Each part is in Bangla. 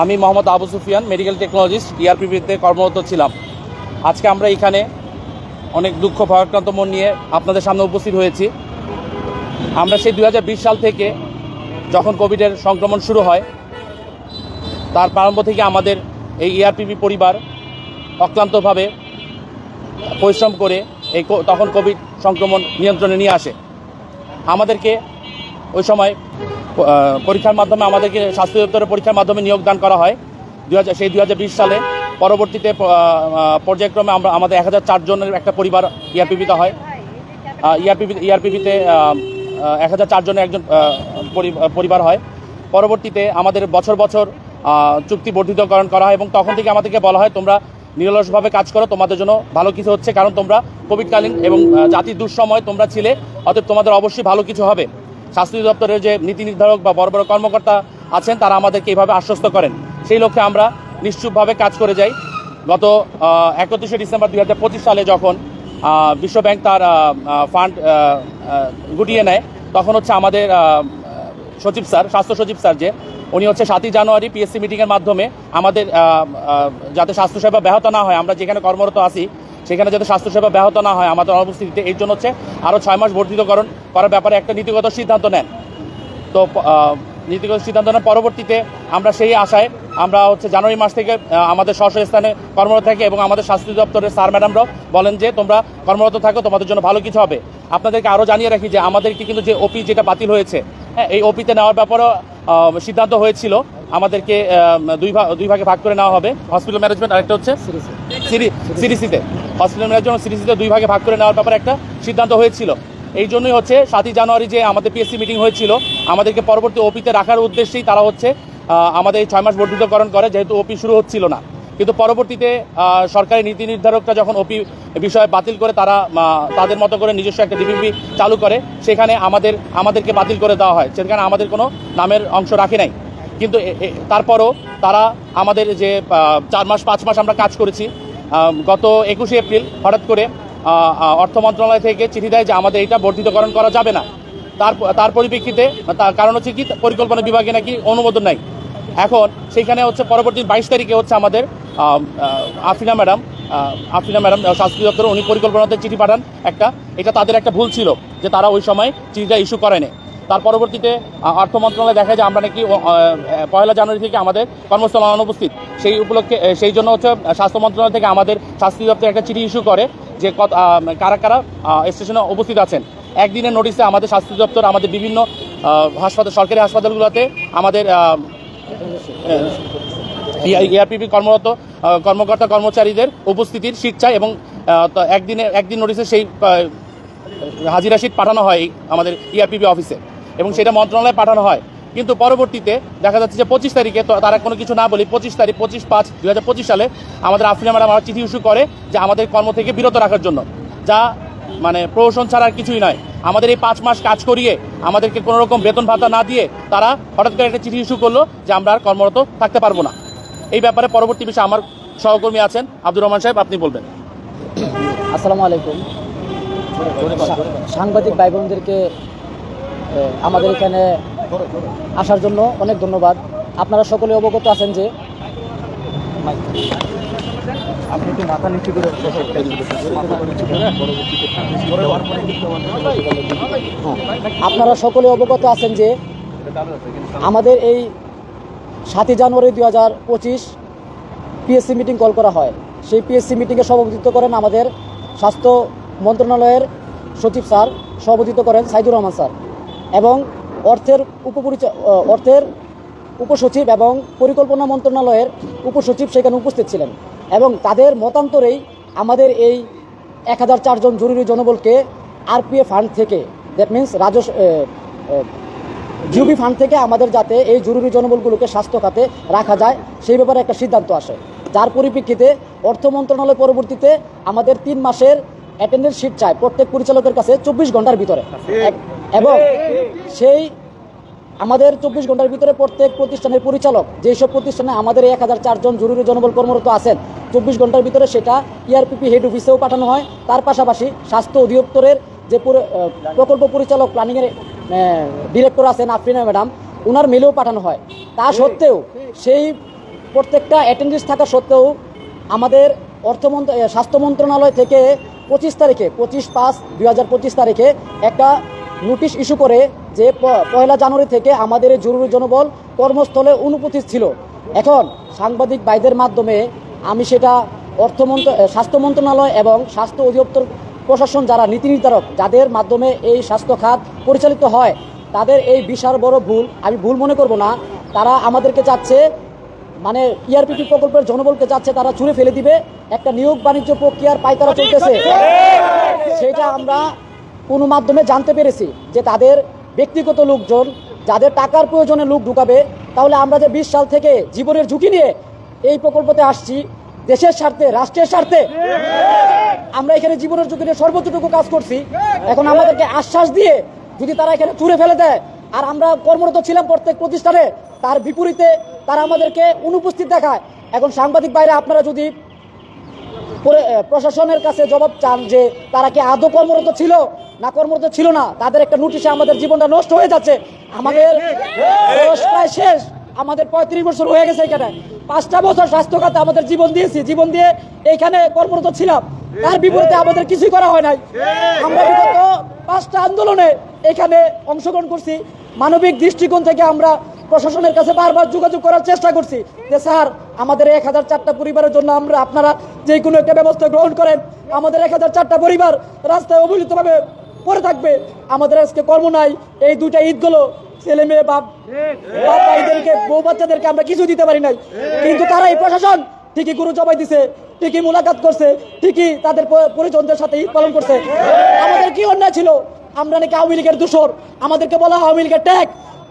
আমি মোহাম্মদ আবু সুফিয়ান মেডিকেল টেকনোলজিস্ট ইআরপিপিতে কর্মরত ছিলাম। আজকে আমরা এখানে অনেক দুঃখ, ভয়াক্রান্ত মন নিয়ে আপনাদের সামনে উপস্থিত হয়েছি। আমরা সেই দু হাজার বিশ সাল থেকে যখন কোভিডের সংক্রমণ শুরু হয়, তার প্রারম্ভ থেকে আমাদের এই ইআরপিপি পরিবার অক্লান্তভাবে পরিশ্রম করে এই তখন কোভিড সংক্রমণ নিয়ন্ত্রণে নিয়ে আসে। আমাদেরকে ওই সময় পরীক্ষার মাধ্যমে আমাদেরকে স্বাস্থ্য দপ্তরের পরীক্ষার মাধ্যমে নিয়োগদান করা হয়। দু হাজার সেই দু হাজার বিশ সালে পরবর্তীতে পর্যায়ক্রমে আমরা, আমাদের এক হাজার চারজনের একটা পরিবার ইআরপিপিতে হয়। ইআরপিপি ইআরপিপিতে এক হাজার চারজনের একজন পরিবার হয়। পরবর্তীতে আমাদের বছর বছর চুক্তি বর্ধিতকরণ করা হয় এবং তখন থেকে আমাদেরকে বলা হয়, তোমরা নিরলসভাবে কাজ করো, তোমাদের জন্য ভালো কিছু হচ্ছে, কারণ তোমরা কোভিডকালীন এবং জাতির দুঃসময় তোমরা ছিলে, অতএব তোমাদের অবশ্যই ভালো কিছু হবে। স্বাস্থ্য দপ্তরের যে নীতি নির্ধারক বা বড় বড় কর্মকর্তা আছেন, তারা আমাদেরকে এইভাবে আশ্বস্ত করেন। সেই লক্ষ্যে আমরা নিশ্চুপভাবে কাজ করে যাই। গত একত্রিশে ডিসেম্বর দু হাজার পঁচিশ সালে যখন বিশ্বব্যাংক তার ফান্ড গুটিয়ে নেয়, তখন হচ্ছে আমাদের সচিব স্যার, স্বাস্থ্য সচিব স্যার যে, উনি হচ্ছে সাতই জানুয়ারি পিএসসি মিটিংয়ের মাধ্যমে আমাদের যাতে স্বাস্থ্যসেবা ব্যাহত না হয়, আমরা যেখানে কর্মরত আছি সেখানে যাতে স্বাস্থ্যসেবা ব্যাহত না হয়, আমাদের অনুপস্থিতিতে এই জন্য হচ্ছে আরও ছয় মাস বর্ধিতকরণ করার ব্যাপারে একটা নীতিগত সিদ্ধান্ত নেন। তো নীতিগত সিদ্ধান্ত নেওয়ার পরবর্তীতে আমরা সেই আশায় আমরা হচ্ছে জানুয়ারি মাস থেকে আমাদের স্ব স্থানে কর্মরত থাকি এবং আমাদের স্বাস্থ্য দপ্তরের স্যার ম্যাডামরাও বলেন যে তোমরা কর্মরত থাকো, তোমাদের জন্য ভালো কিছু হবে। আপনাদেরকে আরও জানিয়ে রাখি যে আমাদেরকে কিন্তু যে ওপি যেটা বাতিল হয়েছে হ্যাঁ এই ওপিতে নেওয়ার ব্যাপারেও সিদ্ধান্ত হয়েছিল। আমাদেরকে দুই ভাগ দুই ভাগে ভাগ করে নেওয়া হবে। হসপিটাল ম্যানেজমেন্ট আরেকটা হচ্ছে সিরি সিরিসিতে হসপিটাল ম্যানেজমেন্ট সিরিসিতে দুই ভাগে ভাগ করে নেওয়ার ব্যাপারে একটা সিদ্ধান্ত হয়েছিল। এই জন্যই হচ্ছে সাতই জানুয়ারি যে আমাদের পিএসসি মিটিং হয়েছিল, আমাদেরকে পরবর্তী ওপিতে রাখার উদ্দেশ্যেই তারা হচ্ছে আমাদের এই ছয় মাস বর্ধিতকরণ করে, যেহেতু ওপি শুরু হচ্ছিল না। কিন্তু পরবর্তীতে সরকারি নীতি নির্ধারকরা যখন ওপি বিষয় বাতিল করে তারা তাদের মতো করে নিজস্ব একটা ডিবিপি চালু করে, সেখানে আমাদের, আমাদেরকে বাতিল করে দেওয়া হয়। সেখানে আমাদের কোনো নামের অংশ রাখে নাই। কিন্তু তারপরও তারা আমাদের যে চার মাস, পাঁচ মাস আমরা কাজ করেছি গত একুশে এপ্রিল হঠাৎ করে অর্থ মন্ত্রণালয় থেকে চিঠি দেয় যে আমাদের এটা বর্ধিতকরণ করা যাবে না। তার তার পরিপ্রেক্ষিতে তার কারণ হচ্ছে কি, পরিকল্পনা বিভাগে নাকি অনুমোদন নাই। এখন সেইখানে হচ্ছে পরবর্তী বাইশ তারিখে হচ্ছে আমাদের আফিনা ম্যাডাম আফিনা ম্যাডাম স্বাস্থ্য দপ্তর উনি পরিকল্পনাতে চিঠি পাঠান একটা। এটা তাদের একটা ভুল ছিল, যে তারা ওই সময় চিঠিটা ইস্যু করেনি। তার পরবর্তীতে অর্থ মন্ত্রণালয় দেখা যায় আমরা নাকি পয়লা জানুয়ারি থেকে আমাদের কর্মস্থল অনুপস্থিত সেই উপলক্ষে সেই জন্য হচ্ছে স্বাস্থ্য মন্ত্রণালয় থেকে আমাদের স্বাস্থ্য দপ্তর একটা চিঠি ইস্যু করে যে কারা কারা স্টেশনে উপস্থিত আছেন। একদিনের নোটিশে আমাদের স্বাস্থ্য দপ্তর, আমাদের বিভিন্ন হাসপাতাল, সরকারি হাসপাতালগুলোতে আমাদের ইআরপিপি কর্মরত কর্মকর্তা কর্মচারীদের উপস্থিতির শীত চাই এবং একদিনে, একদিন নোটিশে সেই হাজিরা শীট পাঠানো হয় আমাদের ইআরপিপি অফিসে এবং সেটা মন্ত্রণালয়ে পাঠানো হয়। কিন্তু পরবর্তীতে দেখা যাচ্ছে যে পঁচিশ তারিখে তো তারা কোনো কিছু না বলি পঁচিশ তারিখ পঁচিশ পাঁচ দু হাজার পঁচিশ সালে আমাদের আফরিনা ম্যাডাম আমার চিঠি ইস্যু করে যে আমাদের কর্ম থেকে বিরত রাখার জন্য। যা মানে প্রহসন ছাড়া আর কিছুই নয়। আমাদের এই পাঁচ মাস কাজ করিয়ে আমাদেরকে কোনো রকম বেতন ভাতা না দিয়ে তারা হঠাৎ করে একটা চিঠি ইস্যু করল যে আমরা আর কর্মরত থাকতে পারব না। এই ব্যাপারে পরবর্তী বিষয়ে আমার সহকর্মী আছেন আব্দুর রহমান সাহেব আপনি বলবেন। আসসালামু আলাইকুম। সাংবাদিক ভাই বোনদেরকে আমাদের এখানে আসার জন্য অনেক ধন্যবাদ। আপনারা সকলে অবগত আছেন যে আপনি একটু মাথা নিচু করে মাথা নিচু করে হ্যাঁ, আপনারা সকলে অবগত আছেন যে আমাদের এই সাতই জানুয়ারি দুই হাজার পঁচিশ পিএসসি মিটিং কল করা হয়। সেই পিএসসি মিটিংয়ে সভাপতিত্ব করেন আমাদের স্বাস্থ্য মন্ত্রণালয়ের সচিব স্যার সভাপতিত্ব করেন সাইদুর রহমান স্যার। এবং অর্থের উপপরিচ অর্থের উপসচিব এবং পরিকল্পনা মন্ত্রণালয়ের উপসচিব সেখানে উপস্থিত ছিলেন এবং তাদের মতান্তরেই আমাদের এই এক হাজার চারজন জরুরি জনবলকে আরপিএফ ফান্ড থেকে দ্যাট মিন্স রাজস্ব জিওবি ফান্ড থেকে আমাদের যাতে এই জরুরি জনবলগুলোকে স্বাস্থ্য খাতে রাখা যায় সেই ব্যাপারে একটা সিদ্ধান্ত আসে। যার পরিপ্রেক্ষিতে অর্থ মন্ত্রণালয় পরবর্তীতে আমাদের তিন মাসের অ্যাটেন্ডেন্স শিট চায় প্রত্যেক পরিচালকের কাছে চব্বিশ ঘণ্টার ভিতরে। এবং সেই আমাদের চব্বিশ ঘণ্টার ভিতরে প্রত্যেক প্রতিষ্ঠানের পরিচালক যেসব প্রতিষ্ঠানে আমাদের এক হাজার চারজন জরুরি জনবল কর্মরত আছেন, চব্বিশ ঘণ্টার ভিতরে সেটা ইআরপিপি হেড অফিসেও পাঠানো হয়। তার পাশাপাশি স্বাস্থ্য অধিদপ্তরের যে প্রকল্প পরিচালক, প্ল্যানিংয়ের ডিরেক্টর আছেন আফরিনা ম্যাডাম ওনার মেলেও পাঠানো হয়। তা সত্ত্বেও সেই প্রত্যেকটা অ্যাটেন্ডেন্স থাকা সত্ত্বেও আমাদের অর্থমন্ত্র স্বাস্থ্য মন্ত্রণালয় থেকে পঁচিশ তারিখে, পঁচিশ পাঁচ দুই তারিখে একটা নোটিশ ইস্যু করে যে প- পয়লা জানুয়ারি থেকে আমাদের এই জরুরি জনবল কর্মস্থলে অনুপস্থিত ছিল। এখন সাংবাদিক বাইদের মাধ্যমে আমি সেটা অর্থমন্ত্র স্বাস্থ্য মন্ত্রণালয় এবং স্বাস্থ্য অধিদপ্তর প্রশাসন যারা নীতি নির্ধারক যাদের মাধ্যমে এই স্বাস্থ্য খাত পরিচালিত হয় তাদের এই বিশাল বড় ভুল আমি ভুল মনে করব না তারা আমাদেরকে চাচ্ছে মানে ইআরপিটি প্রকল্পের জনবলকে চাচ্ছে তারা ছুঁড়ে ফেলে দিবে একটা নিয়োগ বাণিজ্য প্রক্রিয়ার পাইতারা চলতেছে। সেটা আমরা কোনো মাধ্যমে জানতে পেরেছি যে তাদের ব্যক্তিগত লোকজন যাদের টাকার প্রয়োজনে লোক ঢুকাবে, তাহলে আমরা যে বিশ সাল থেকে জীবনের ঝুঁকি নিয়ে এই প্রকল্পতে আসছি, দেশের স্বার্থে, রাষ্ট্রের স্বার্থে, আমরা এখানে জীবনের ঝুঁকি নিয়ে সর্বোচ্চটুকু কাজ করছি। এখন আমাদেরকে আশ্বাস দিয়ে যদি তারা এখানে ছুঁড়ে ফেলে দেয়, আর আমরা কর্মরত ছিলাম প্রত্যেক প্রতিষ্ঠানে, তার বিপরীতে তারা আমাদেরকে অনুপস্থিত দেখায়। এখন সাংবাদিক বাইরে আপনারা যদি প্রশাসনের কাছে জবাব চান যে তারা কি আদৌ কর্মরত ছিল না কর্মরত ছিল না তাদের একটা নোটিশে আমাদের জীবনটা নষ্ট হয়ে যাচ্ছে। আমাদের বয়স প্রায় শেষ আমাদের পঁয়ত্রিশ বছর হয়ে গেছে এখানে। পাঁচটা বছর স্বাস্থ্য খাতে আমাদের জীবন দিয়েছি জীবন দিয়ে এইখানে কর্মরত ছিলাম। তার বিপরীতে আমাদের কিছুই করা হয় নাই। আমরা বিগত পাঁচটা আন্দোলনে এখানে অংশগ্রহণ করছি। মানবিক দৃষ্টিকোণ থেকে আমরা প্রশাসনের কাছে বারবার যোগাযোগ করার চেষ্টা করছি যে স্যার আমাদের এক হাজার চারটা পরিবারের জন্য আমরা আপনারা যে কোনো একটা ব্যবস্থা গ্রহণ করেন। আমাদের এক হাজার চারটা পরিবার রাস্তায় অবহেলিতভাবে পড়ে থাকবে। আমাদের আজকে কর্ম নাই। এই দুইটা ঈদগুলো ছেলে মেয়ে, বাপ বাপ ভাইদেরকে, বউ বাচ্চাদেরকে আমরা কিছু দিতে পারি নাই। কিন্তু তারা এই প্রশাসন? ঠিকই গুরু জবাই দিছে, ঠিকই মোলাকাত করছে, ঠিকই তাদের পরিজনদের সাথে ঈদ পালন করছে। আমাদের কি অন্যায় ছিল? আমরা নাকি আওয়ামী লীগের দূষর। আমাদেরকে বলা আওয়ামী লীগের ট্যাগ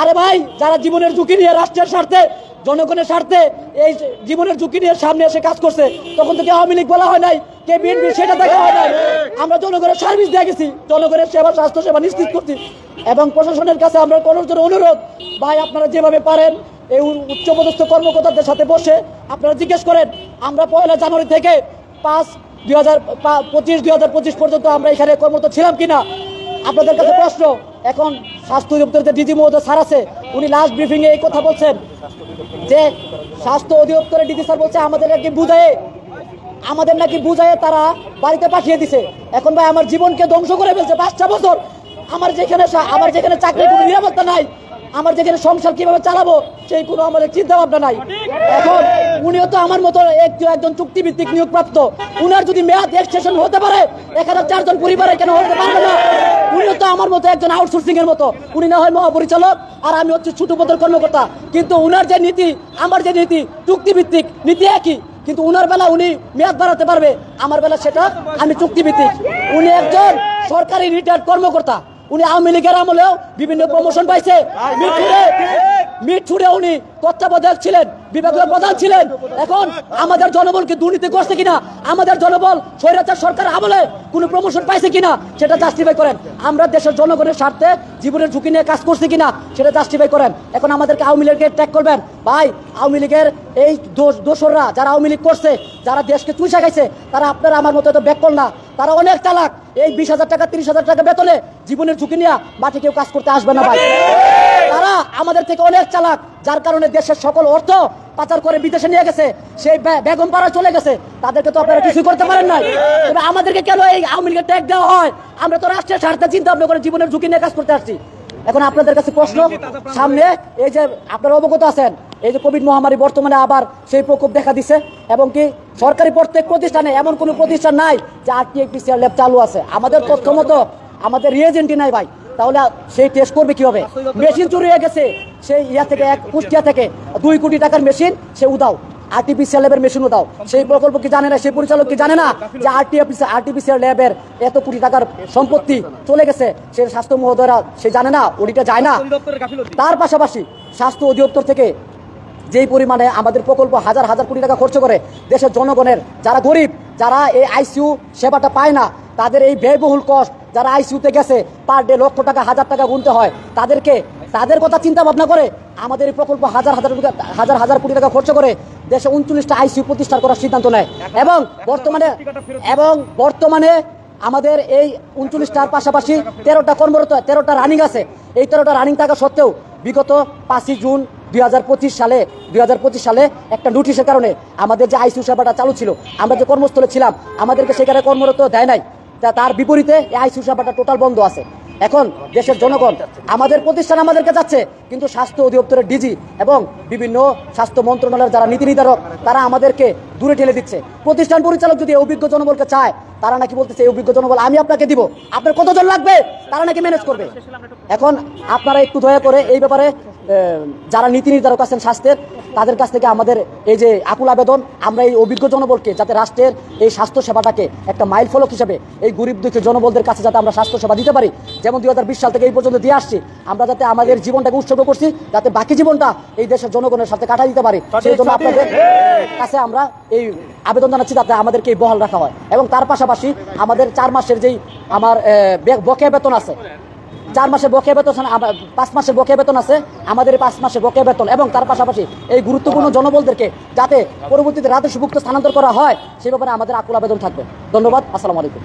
আরে ভাই, যারা জীবনের ঝুঁকি নিয়ে রাষ্ট্রের স্বার্থে জনগণের স্বার্থে এই জীবনের ঝুঁকি নিয়ে সামনে এসে কাজ করছে, তখন থেকে আওয়ামী লীগ বলা হয় নাই, কে বিএনপি সেটা দেখা হয় নাই। আমরা জনগণের সার্ভিস দিয়ে গেছি, জনগণের সেবা স্বাস্থ্য সেবা নিশ্চিত করছি এবং প্রশাসনের কাছে আমরা জন্য অনুরোধ, ভাই আপনারা যেভাবে পারেন, এই উচ্চপদস্থ কর্মকর্তাদের সাথে বসে আপনারা জিজ্ঞেস করেন, আমরা পয়লা জানুয়ারি থেকে পাঁচ দুই হাজার পঁচিশ দুই হাজার পঁচিশ পর্যন্ত আমরা এখানে কর্মরত ছিলাম কিনা আপনাদের কাছে প্রশ্ন, এখন স্বাস্থ্য অধিদপ্তরের যে ডিজি মহোদয় স্যার আছে, উনি লাস্ট ব্রিফিংয়ে এই কথা বলছেন যে স্বাস্থ্য অধিদপ্তরের ডিজি স্যার বলছে, আমাদের নাকি বুঝায়, আমাদের নাকি বুঝায় তারা বাড়িতে পাঠিয়ে দিছে। এখন ভাই, আমার জীবনকে ধ্বংস করে ফেলছে। পাঁচটা বছর আমার যেখানে আমার যেখানে চাকরির কোনো নিরাপত্তা নাই আমার যেখানে সংসার কীভাবে চালাবো সেই কোনো আমাদের চিন্তা ভাবনা নাই। এখন উনিও তো আমার মতো একজন একজন চুক্তিভিত্তিক নিয়োগপ্রাপ্ত। উনার যদি মেয়াদ এক্সটেনশন হতে পারে এখানে চারজন পরিবারে কেন হতে পারবে না? উনিও তো আমার মতো একজন আউটসোর্সিং এর মতো। উনি না হয় মহাপরিচালক আর আমি হচ্ছে ছোট পদের কর্মকর্তা। কিন্তু উনার যে নীতি আমার যে নীতি চুক্তিভিত্তিক নীতি একই। কিন্তু উনার বেলা উনি মেয়াদ বাড়াতে পারবে আমার বেলা সেটা আমি চুক্তিভিত্তিক। উনি একজন সরকারি রিটায়ার্ড কর্মকর্তা। উনি আওয়ামী লীগের আমলেও বিভিন্ন প্রমোশন পাইছে। মিরপুরে মিরপুরে উনি তত্ত্বাবধায়ক ছিলেন বিভাগীয় প্রধান ছিলেন। এখন আমাদের জনবলকে দুর্নীতি করছে কিনা? আমাদের জনবল স্বৈরাচার সরকার আমলে কোনো প্রমোশন পাইছে কিনা? সেটা জাস্টিফাই করেন। আমরা দেশের জনগণের স্বার্থে জীবনের ঝুঁকি নিয়ে কাজ করছি কিনা? সেটা জাস্টিফাই করেন। এখন আমাদেরকে আওয়ামী লীগের ট্যাগ করবেন। ভাই আওয়ামী লীগের এই দোষ দোসররা যারা আওয়ামী লীগ করছে যারা দেশকে চুষা খাইছে তারা আপনারা আমার মতো এত ব্যাকল না। তারা অনেক চালাক। এই বিশ হাজার টাকা, তিরিশ হাজার টাকা বেতনে জীবনের ঝুঁকি নিয়ে মাঠে কেউ কাজ করতে আসবে না ভাই। তারা আমাদের থেকে অনেক চালাক, যার কারণে দেশের সকল অর্থ পাচার করে বিদেশে নিয়ে গেছে। সেই বেগম পাড়া চলে গেছে। তাদেরকে তো আপনারা কিছু করতে পারেন নাই। তবে আমাদেরকে কেন এই আওয়ামী লীগের ট্যাগ দেওয়া হয়? আমরা তো রাষ্ট্রের স্বার্থে চিন্তা ভাবনা করে জীবনের ঝুঁকি নিয়ে কাজ করতে আসছি। এখন আপনাদের কাছে প্রশ্ন, সামনে এই যে আপনারা অবগত আছেন, এই যে কোভিড মহামারী বর্তমানে আবার সেই প্রকোপ দেখা দিছে, এবং কি সরকারি প্রত্যেক প্রতিষ্ঠানে এমন কোনো প্রতিষ্ঠান নাই যে আরটিআই, পিসিআর, ল্যাব চালু আছে। আমাদের তথ্য মতো আমাদের রিয়েজেন্টই নাই ভাই। তাহলে সেই টেস্ট করবে কীভাবে? মেশিন চুরি হয়ে গেছে। সেই ইয়া থেকে এক কুষ্টিয়া থেকে দুই কোটি টাকার মেশিন সে উদাও আর্টিফিশিয়াল ল্যাবের মেশিন দাও। সেই প্রকল্প কি জানে না, সেই পরিচালক কি জানে না যে আর্টিফিশিয়াল ল্যাবের এত কোটি টাকার সম্পত্তি চলে গেছে? সে স্বাস্থ্য মহোদয়রা, সে জানে না ওডিটা যায় না। তার পাশাপাশি স্বাস্থ্য অধিদপ্তর থেকে যেই পরিমাণে আমাদের প্রকল্প হাজার হাজার কোটি টাকা খরচ করে, দেশের জনগণের, যারা গরিব, যারা এই আইসিইউ সেবাটা পায় না, তাদের এই ব্যয়বহুল কষ্ট যারা আইসিইউতে গেছে পার ডে লক্ষ টাকা, হাজার টাকা গুনতে হয়, তাদেরকে তাদের কথা চিন্তা ভাবনা করে আমাদের এই প্রকল্প হাজার হাজার হাজার হাজার কোটি টাকা খরচ করে দেশে উনচল্লিশটা আইসিইউ প্রতিষ্ঠা করার সিদ্ধান্ত নেয়। এবং বর্তমানে এবং বর্তমানে আমাদের এই উনচল্লিশটার পাশাপাশি তেরোটা কর্মরত তেরোটা রানিং আছে। এই তেরোটা রানিং থাকা সত্ত্বেও বিগত পাঁচই জুন দুই হাজার পঁচিশ সালে দুই হাজার পঁচিশ সালে একটা নোটিশের কারণে আমাদের যে আইসিউ সেবাটা চালু ছিল আমরা যে কর্মস্থলে ছিলাম আমাদেরকে সেখানে কর্মরত দেয় নাই। তার বিপরীতে এই আইসিউ সেবাটা টোটাল বন্ধ আছে। এখন দেশের জনগণ আমাদের প্রতিষ্ঠান আমাদেরকে যাচ্ছে, কিন্তু স্বাস্থ্য অধিদপ্তরের ডিজি এবং বিভিন্ন স্বাস্থ্য মন্ত্রণালয়ের যারা নীতি নির্ধারক, তারা আমাদেরকে দূরে ঠেলে দিচ্ছে। প্রতিষ্ঠান পরিচালক যদি অভিজ্ঞ জনবলকে চায় তারা নাকি বলতেছে অভিজ্ঞ জনবল আমি আপনাকে দিব। আপনার কতজন লাগবে? তারা নাকি ম্যানেজ করবে। এখন আপনারা একটু দয়া করে এই ব্যাপারে যারা নীতি নির্ধারক আছেন স্বাস্থ্যের তাদের কাছ থেকে আমাদের এই যে আকুল আবেদন আমরা এই অভিজ্ঞ জনবলকে যাতে রাষ্ট্রের এই স্বাস্থ্য সেবাটাকে একটা মাইল ফলক হিসেবে এই গরিব দুঃখী জনবলদের কাছে যাতে আমরা স্বাস্থ্য সেবা দিতে পারি যেমন দুই হাজার বিশ সাল থেকে এই পর্যন্ত দিয়ে আসছি আমরা যাতে আমাদের জীবনটাকে উৎসর্গ করছি যাতে বাকি জীবনটা এই দেশের জনগণের সাথে কাটা দিতে পারি। সেই জন্য আপনাদের কাছে আমরা এই আবেদন জানাচ্ছি তাতে আমাদেরকে এই বহাল রাখা হয়। এবং তার পাশাপাশি আমাদের চার মাসের যেই আমার বকেয়া বেতন আছে, চার মাসে বকেয়া বেতন পাঁচ মাসের বকেয়া বেতন আছে, আমাদের পাঁচ মাসে বকেয়া বেতন এবং তার পাশাপাশি এই গুরুত্বপূর্ণ জনবলদেরকে যাতে পরবর্তীতে রাজস্বভুক্ত স্থানান্তর করা হয়, সে ব্যাপারে আমাদের আকুল আবেদন থাকবে। ধন্যবাদ, আসসালামু আলাইকুম।